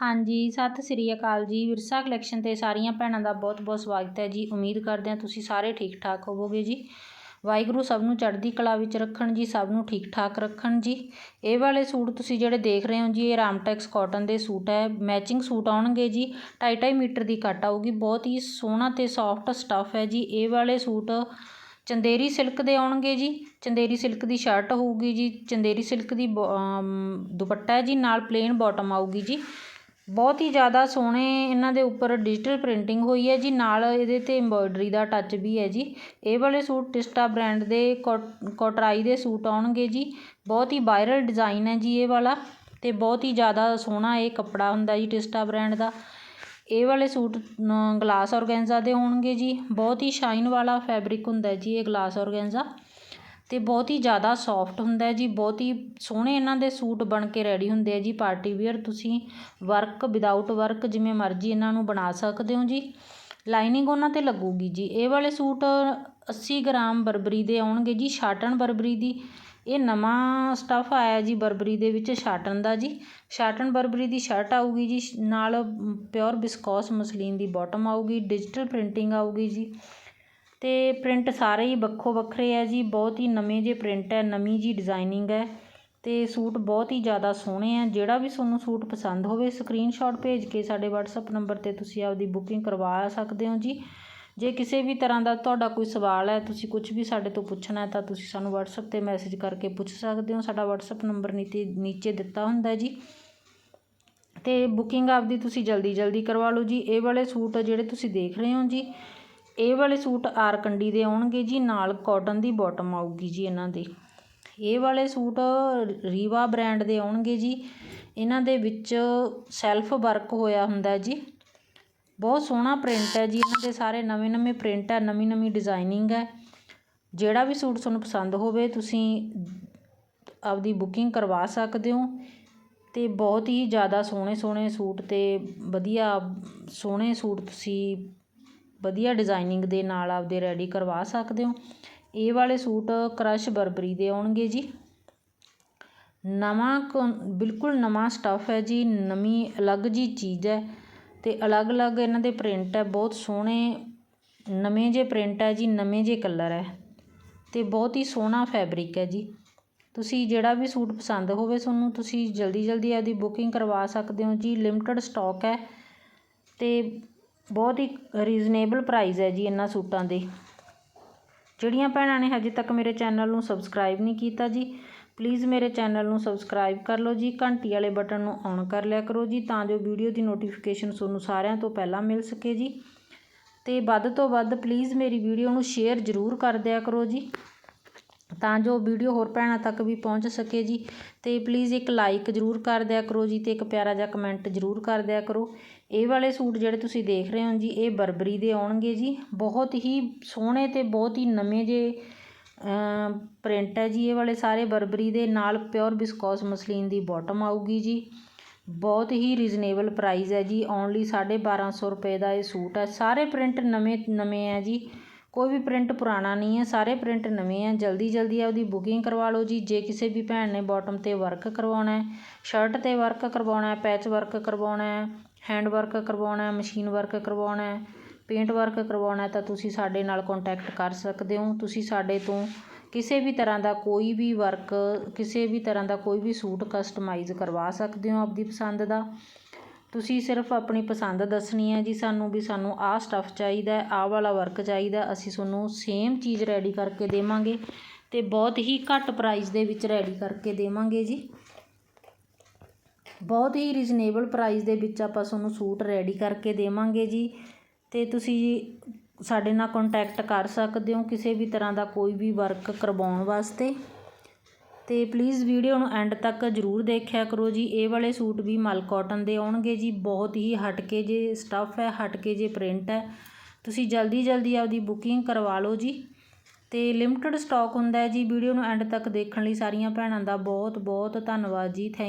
ਹਾਂਜੀ, ਸਤਿ ਸ੍ਰੀ ਅਕਾਲ ਜੀ। ਵਿਰਸਾ ਕਲੈਕਸ਼ਨ ਤੇ ਸਾਰੀਆਂ ਭੈਣਾਂ ਦਾ ਬਹੁਤ ਬਹੁਤ ਸਵਾਗਤ ਹੈ ਜੀ। ਉਮੀਦ ਕਰਦੇ ਹਾਂ ਤੁਸੀਂ ਸਾਰੇ ਠੀਕ ਠਾਕ ਹੋਵੋਗੇ ਜੀ। ਵਾਹਿਗੁਰੂ ਸਭ ਨੂੰ ਚੜ੍ਹਦੀ ਕਲਾ ਵਿੱਚ ਰੱਖਣ ਜੀ, ਸਭ ਨੂੰ ਠੀਕ ਠਾਕ ਰੱਖਣ ਜੀ। ਇਹ ਵਾਲੇ ਸੂਟ ਤੁਸੀਂ ਜਿਹੜੇ ਦੇਖ ਰਹੇ ਹੋ ਜੀ, ਇਹ ਰਾਮਟੈਕਸ ਕਾਟਨ ਦੇ ਸੂਟ ਹੈ। ਮੈਚਿੰਗ ਸੂਟ ਆਉਣਗੇ ਜੀ। 2.5 ਮੀਟਰ ਦੀ ਕੱਟ ਆਊਗੀ। ਬਹੁਤ ਹੀ ਸੋਹਣਾ ਤੇ ਸੌਫਟ ਸਟੱਫ ਹੈ ਜੀ। ਇਹ ਵਾਲੇ ਸੂਟ ਚੰਦੇਰੀ ਸਿਲਕ ਦੇ ਆਉਣਗੇ ਜੀ। ਚੰਦੇਰੀ ਸਿਲਕ ਦੀ ਸ਼ਰਟ ਹੋਊਗੀ ਜੀ। ਚੰਦੇਰੀ ਸਿਲਕ ਦੀ ਦੁਪੱਟਾ ਹੈ ਜੀ। ਨਾਲ ਪਲੇਨ ਬਾਟਮ ਆਊਗੀ ਜੀ। ਬਹੁਤ ਹੀ ਜ਼ਿਆਦਾ ਸੋਹਣੇ ਇਹਨਾਂ ਦੇ ਉੱਪਰ ਡਿਜੀਟਲ ਪ੍ਰਿੰਟਿੰਗ ਹੋਈ ਹੈ ਜੀ, ਨਾਲ ਇਹਦੇ 'ਤੇ ਇੰਬੋਇਡਰੀ ਦਾ ਟੱਚ ਵੀ ਹੈ ਜੀ। ਇਹ ਵਾਲੇ ਸੂਟ ਟਿਸਟਾ ਬ੍ਰੈਂਡ ਦੇ ਕੋਟਰਾਈ ਦੇ ਸੂਟ ਆਉਣਗੇ ਜੀ। ਬਹੁਤ ਹੀ ਵਾਇਰਲ ਡਿਜ਼ਾਈਨ ਹੈ ਜੀ ਇਹ ਵਾਲਾ ਅਤੇ ਬਹੁਤ ਹੀ ਜ਼ਿਆਦਾ ਸੋਹਣਾ ਇਹ ਕੱਪੜਾ ਹੁੰਦਾ ਜੀ ਟਿਸਟਾ ਬ੍ਰੈਂਡ ਦਾ। ਇਹ ਵਾਲੇ ਸੂਟ ਗਲਾਸ ਔਰਗੈਂਜ਼ਾ ਦੇ ਹੋਣਗੇ ਜੀ। ਬਹੁਤ ਹੀ ਸ਼ਾਈਨ ਵਾਲਾ ਫੈਬਰਿਕ ਹੁੰਦਾ ਜੀ ਇਹ ਗਲਾਸ ਔਰਗੈਂਜ਼ਾ ਅਤੇ ਬਹੁਤ ਹੀ ਜ਼ਿਆਦਾ ਸੋਫਟ ਹੁੰਦਾ ਜੀ, ਬਹੁਤ ਹੀ ਸੋਹਣੇ ਇਹਨਾਂ ਦੇ ਸੂਟ ਬਣ ਕੇ ਰੈਡੀ ਹੁੰਦੇ ਆ ਜੀ ਪਾਰਟੀ ਵੇਅਰ ਤੁਸੀਂ ਵਰਕ ਵਿਦਆਊਟ ਵਰਕ ਜਿਵੇਂ ਮਰਜ਼ੀ ਇਹਨਾਂ ਨੂੰ ਬਣਾ ਸਕਦੇ ਹੋ ਜੀ। ਲਾਈਨਿੰਗ ਉਹਨਾਂ 'ਤੇ ਲੱਗੂਗੀ ਜੀ। ਇਹ ਵਾਲੇ ਸੂਟ 80 ਗ੍ਰਾਮ ਬਰਬਰੀ ਦੇ ਆਉਣਗੇ ਜੀ ਸ਼ਾਟਨ ਬਰਬਰੀ ਦੀ। ਇਹ ਨਵਾਂ ਸਟੱਫ ਆਇਆ ਜੀ ਬਰਬਰੀ ਦੇ ਵਿੱਚ ਸ਼ਾਟਨ ਦਾ ਜੀ। ਸ਼ਾਟਨ ਬਰਬਰੀ ਦੀ ਸ਼ਰਟ ਆਊਗੀ ਜੀ, ਨਾਲ ਪਿਓਰ ਬਿਸਕੋਸ ਮਸਲੀਨ ਦੀ ਬਾਟਮ ਆਊਗੀ ਡਿਜੀਟਲ ਪ੍ਰਿੰਟਿੰਗ ਆਊਗੀ ਜੀ। ਅਤੇ ਪ੍ਰਿੰਟ ਸਾਰੇ ਹੀ ਵੱਖੋ ਵੱਖਰੇ ਹੈ ਜੀ, ਬਹੁਤ ਹੀ ਨਵੇਂ ਜਿਹੇ ਪ੍ਰਿੰਟ ਹੈ ਨਵੀਂ ਜਿਹੀ ਡਿਜ਼ਾਇਨਿੰਗ ਹੈ ਅਤੇ ਸੂਟ ਬਹੁਤ ਹੀ ਜ਼ਿਆਦਾ ਸੋਹਣੇ ਹੈ ਜਿਹੜਾ ਵੀ ਤੁਹਾਨੂੰ ਸੂਟ ਪਸੰਦ ਹੋਵੇ ਸਕਰੀਨਸ਼ਾਟ ਭੇਜ ਕੇ ਸਾਡੇ ਵਟਸਐਪ ਨੰਬਰ 'ਤੇ ਤੁਸੀਂ ਆਪਦੀ ਬੁਕਿੰਗ ਕਰਵਾ ਸਕਦੇ ਹੋ ਜੀ। ਜੇ ਕਿਸੇ ਵੀ ਤਰ੍ਹਾਂ ਦਾ ਤੁਹਾਡਾ ਕੋਈ ਸਵਾਲ ਹੈ, ਤੁਸੀਂ ਕੁਝ ਵੀ ਸਾਡੇ ਤੋਂ ਪੁੱਛਣਾ ਤਾਂ ਤੁਸੀਂ ਸਾਨੂੰ ਵਟਸਐਪ 'ਤੇ ਮੈਸੇਜ ਕਰਕੇ ਪੁੱਛ ਸਕਦੇ ਹੋ। ਸਾਡਾ ਵਟਸਐਪ ਨੰਬਰ ਨੀਚੇ ਨੀਚੇ ਦਿੱਤਾ ਹੁੰਦਾ ਜੀ। ਅਤੇ ਬੁਕਿੰਗ ਆਪਦੀ ਤੁਸੀਂ ਜਲਦੀ ਜਲਦੀ ਕਰਵਾ ਲਓ ਜੀ। ਇਹ ਵਾਲੇ ਸੂਟ ਜਿਹੜੇ ਤੁਸੀਂ ਦੇਖ ਰਹੇ ਹੋ ਜੀ। ਇਹ ਵਾਲੇ ਸੂਟ ਆਰਕੰਡੀ ਦੇ ਆਉਣਗੇ ਜੀ, ਨਾਲ ਕਾਟਨ ਦੀ ਬਾਟਮ ਆਊਗੀ ਜੀ ਇਹਨਾਂ ਦੇ। ਇਹ ਵਾਲੇ ਸੂਟ ਰੀਵਾ ਬ੍ਰਾਂਡ ਦੇ ਆਉਣਗੇ ਜੀ। ਇਹਨਾਂ ਦੇ ਵਿੱਚ ਸੈਲਫ ਵਰਕ ਹੋਇਆ ਹੁੰਦਾ ਜੀ। ਬਹੁਤ ਸੋਹਣਾ ਪ੍ਰਿੰਟ ਹੈ ਜੀ, ਇਹਨਾਂ ਦੇ ਸਾਰੇ ਨਵੇਂ ਨਵੇਂ ਪ੍ਰਿੰਟ ਹੈ, ਨਵੀਂ ਨਵੀਂ ਡਿਜ਼ਾਈਨਿੰਗ ਹੈ। ਜਿਹੜਾ ਵੀ ਸੂਟ ਤੁਹਾਨੂੰ ਪਸੰਦ ਹੋਵੇ, ਤੁਸੀਂ ਆਪਦੀ ਬੁਕਿੰਗ ਕਰਵਾ ਸਕਦੇ ਹੋ। ਅਤੇ ਬਹੁਤ ਹੀ ਜ਼ਿਆਦਾ ਸੋਹਣੇ ਸੋਹਣੇ ਸੂਟ ਅਤੇ ਵਧੀਆ ਸੋਹਣੇ ਸੂਟ ਤੁਸੀਂ ਵਧੀਆ ਡਿਜ਼ਾਇਨਿੰਗ ਦੇ ਨਾਲ ਆਪਦੇ ਰੈਡੀ ਕਰਵਾ ਸਕਦੇ ਹੋ। ਇਹ ਵਾਲੇ ਸੂਟ ਕਰਸ਼ ਬਰਬਰੀ ਦੇ ਆਉਣਗੇ ਜੀ। ਨਵਾਂ ਬਿਲਕੁਲ ਨਵਾਂ ਸਟੱਫ ਹੈ ਜੀ, ਨਵੀਂ ਅਲੱਗ ਜੀ ਚੀਜ਼ ਹੈ ਅਤੇ ਅਲੱਗ-ਅਲੱਗ ਇਹਨਾਂ ਦੇ ਪ੍ਰਿੰਟ ਹੈ, ਬਹੁਤ ਸੋਹਣੇ, ਨਵੇਂ ਜੇ ਪ੍ਰਿੰਟ ਹੈ ਜੀ, ਨਵੇਂ ਜੇ ਕਲਰ ਹੈ ਅਤੇ ਬਹੁਤ ਹੀ ਸੋਹਣਾ ਫੈਬਰਿਕ ਹੈ ਜੀ। ਤੁਸੀਂ ਜਿਹੜਾ ਵੀ ਸੂਟ ਪਸੰਦ ਹੋਵੇ ਤੁਹਾਨੂੰ, ਤੁਸੀਂ ਜਲਦੀ ਜਲਦੀ ਆਪਦੀ ਬੁਕਿੰਗ ਕਰਵਾ ਸਕਦੇ ਹੋ ਜੀ। ਲਿਮਟਡ ਸਟਾਕ ਹੈ ਅਤੇ ਬਹੁਤ ਹੀ ਰੀਜ਼ਨੇਬਲ ਪ੍ਰਾਈਜ਼ ਹੈ ਜੀ ਇਹਨਾਂ ਸੂਟਾਂ ਦੇ। ਜਿਹੜੀਆਂ ਭੈਣਾਂ ਨੇ ਹਜੇ ਤੱਕ ਮੇਰੇ ਚੈਨਲ ਨੂੰ ਸਬਸਕ੍ਰਾਈਬ ਨਹੀਂ ਕੀਤਾ ਜੀ ਪਲੀਜ਼ ਮੇਰੇ ਚੈਨਲ ਨੂੰ ਸਬਸਕ੍ਰਾਈਬ ਕਰ ਲਓ ਜੀ, ਘੰਟੀ ਵਾਲੇ ਬਟਨ ਨੂੰ ਔਨ ਕਰ ਲਿਆ ਕਰੋ ਜੀ, ਤਾਂ ਜੋ ਵੀਡੀਓ ਦੀ ਨੋਟੀਫਿਕੇਸ਼ਨ ਤੁਹਾਨੂੰ ਸਾਰਿਆਂ ਤੋਂ ਪਹਿਲਾਂ ਮਿਲ ਸਕੇ ਜੀ। ਅਤੇ ਵੱਧ ਤੋਂ ਵੱਧ ਪਲੀਜ਼ ਮੇਰੀ ਵੀਡੀਓ ਨੂੰ ਸ਼ੇਅਰ ਜ਼ਰੂਰ ਕਰ ਦਿਆ ਕਰੋ ਜੀ। ਤਾਂ ਜੋ ਵੀਡੀਓ ਹੋਰ ਭੈਣਾਂ ਤੱਕ ਵੀ ਪਹੁੰਚ ਸਕੇ ਜੀ। ਅਤੇ ਪਲੀਜ਼ ਇੱਕ ਲਾਈਕ ਜ਼ਰੂਰ ਕਰ ਦਿਆ ਕਰੋ ਜੀ ਅਤੇ ਇੱਕ ਪਿਆਰਾ ਜਿਹਾ ਕਮੈਂਟ ਜ਼ਰੂਰ ਕਰ ਦਿਆ ਕਰੋ। ਇਹ ਵਾਲੇ ਸੂਟ ਜਿਹੜੇ ਤੁਸੀਂ ਦੇਖ ਰਹੇ ਹੋ ਜੀ, ਇਹ ਬਰਬਰੀ ਦੇ ਆਉਣਗੇ ਜੀ। ਬਹੁਤ ਹੀ ਸੋਹਣੇ ਅਤੇ ਬਹੁਤ ਹੀ ਨਵੇਂ ਜੇ ਪ੍ਰਿੰਟ ਹੈ ਜੀ ਇਹ ਵਾਲੇ ਸਾਰੇ ਬਰਬਰੀ ਦੇ। ਨਾਲ ਪਿਓਰ ਬਿਸਕੋਸ ਮਸਲੀਨ ਦੀ ਬਾਟਮ ਆਊਗੀ ਜੀ। ਬਹੁਤ ਹੀ ਰੀਜ਼ਨੇਬਲ ਪ੍ਰਾਈਸ ਹੈ ਜੀ। ਓਨਲੀ ਸਾਢੇ ਬਾਰ੍ਹਾਂ ਸੌ ਰੁਪਏ ਦਾ ਇਹ ਸੂਟ ਹੈ। ਸਾਰੇ ਪ੍ਰਿੰਟ ਨਵੇਂ ਨਵੇਂ ਹੈ ਜੀ। ਕੋਈ ਵੀ ਪ੍ਰਿੰਟ ਪੁਰਾਣਾ ਨਹੀਂ ਹੈ, ਸਾਰੇ ਪ੍ਰਿੰਟ ਨਵੇਂ ਹੈ। ਜਲਦੀ ਜਲਦੀ ਆਪਦੀ ਬੁਕਿੰਗ ਕਰਵਾ ਲਓ ਜੀ। ਜੇ ਕਿਸੇ ਵੀ ਭੈਣ ਨੇ ਬੋਟਮ 'ਤੇ ਵਰਕ ਕਰਵਾਉਣਾ ਸ਼ਰਟ 'ਤੇ ਵਰਕ ਕਰਵਾਉਣਾ ਪੈਚ ਵਰਕ ਕਰਵਾਉਣਾ ਹੈਂਡ ਵਰਕ ਕਰਵਾਉਣਾ ਮਸ਼ੀਨ ਵਰਕ ਕਰਵਾਉਣਾ ਪੇਂਟ ਵਰਕ ਕਰਵਾਉਣਾ ਤਾਂ ਤੁਸੀਂ ਸਾਡੇ ਨਾਲ ਕੰਟੈਕਟ ਕਰ ਸਕਦੇ ਹੋ। ਤੁਸੀਂ ਸਾਡੇ ਤੋਂ ਕਿਸੇ ਵੀ ਤਰ੍ਹਾਂ ਦਾ ਕੋਈ ਵੀ ਵਰਕ ਕਿਸੇ ਵੀ ਤਰ੍ਹਾਂ ਦਾ ਕੋਈ ਵੀ ਸੂਟ ਕਸਟਮਾਈਜ਼ ਕਰਵਾ ਸਕਦੇ ਹੋ ਆਪਦੀ ਪਸੰਦ ਦਾ। ਤੁਸੀਂ ਸਿਰਫ ਆਪਣੀ ਪਸੰਦ ਦੱਸਣੀ ਹੈ ਜੀ, ਸਾਨੂੰ ਵੀ ਸਾਨੂੰ ਆਹ ਸਟੱਫ ਚਾਹੀਦਾ ਆਹ ਵਾਲਾ ਵਰਕ ਚਾਹੀਦਾ ਅਸੀਂ ਤੁਹਾਨੂੰ ਸੇਮ ਚੀਜ਼ ਰੈਡੀ ਕਰਕੇ ਦੇਵਾਂਗੇ ਅਤੇ ਬਹੁਤ ਹੀ ਘੱਟ ਪ੍ਰਾਈਸ ਦੇ ਵਿੱਚ ਰੈਡੀ ਕਰਕੇ ਦੇਵਾਂਗੇ ਜੀ। ਬਹੁਤ ਹੀ ਰੀਜ਼ਨੇਬਲ ਪ੍ਰਾਈਸ ਦੇ ਵਿੱਚ ਆਪਾਂ ਤੁਹਾਨੂੰ ਸੂਟ ਰੈਡੀ ਕਰਕੇ ਦੇਵਾਂਗੇ ਜੀ ਅਤੇ ਤੁਸੀਂ ਸਾਡੇ ਨਾਲ ਕੰਟੈਕਟ ਕਰ ਸਕਦੇ ਹੋ ਕਿਸੇ ਵੀ ਤਰ੍ਹਾਂ ਦਾ ਕੋਈ ਵੀ ਵਰਕ ਕਰਵਾਉਣ ਵਾਸਤੇ। ਅਤੇ ਪਲੀਜ਼ ਵੀਡੀਓ ਨੂੰ ਐਂਡ ਤੱਕ ਜ਼ਰੂਰ ਦੇਖਿਆ ਕਰੋ ਜੀ। ਇਹ ਵਾਲੇ ਸੂਟ ਵੀ ਮਲ ਕਾਟਨ ਦੇ ਆਉਣਗੇ ਜੀ। ਬਹੁਤ ਹੀ ਹਟ ਕੇ ਜੇ ਸਟੱਫ ਹੈ ਹਟ ਕੇ ਜੇ ਪ੍ਰਿੰਟ ਹੈ। ਤੁਸੀਂ ਜਲਦੀ ਜਲਦੀ ਆਪਦੀ ਬੁਕਿੰਗ ਕਰਵਾ ਲਓ ਜੀ। ਅਤੇ ਲਿਮਟਡ ਸਟਾਕ ਹੁੰਦਾ ਹੈ ਜੀ। ਵੀਡੀਓ ਨੂੰ ਐਂਡ ਤੱਕ ਦੇਖਣ ਲਈ ਸਾਰੀਆਂ ਭੈਣਾਂ ਦਾ ਬਹੁਤ ਬਹੁਤ ਧੰਨਵਾਦ ਜੀ। ਥੈਂਕ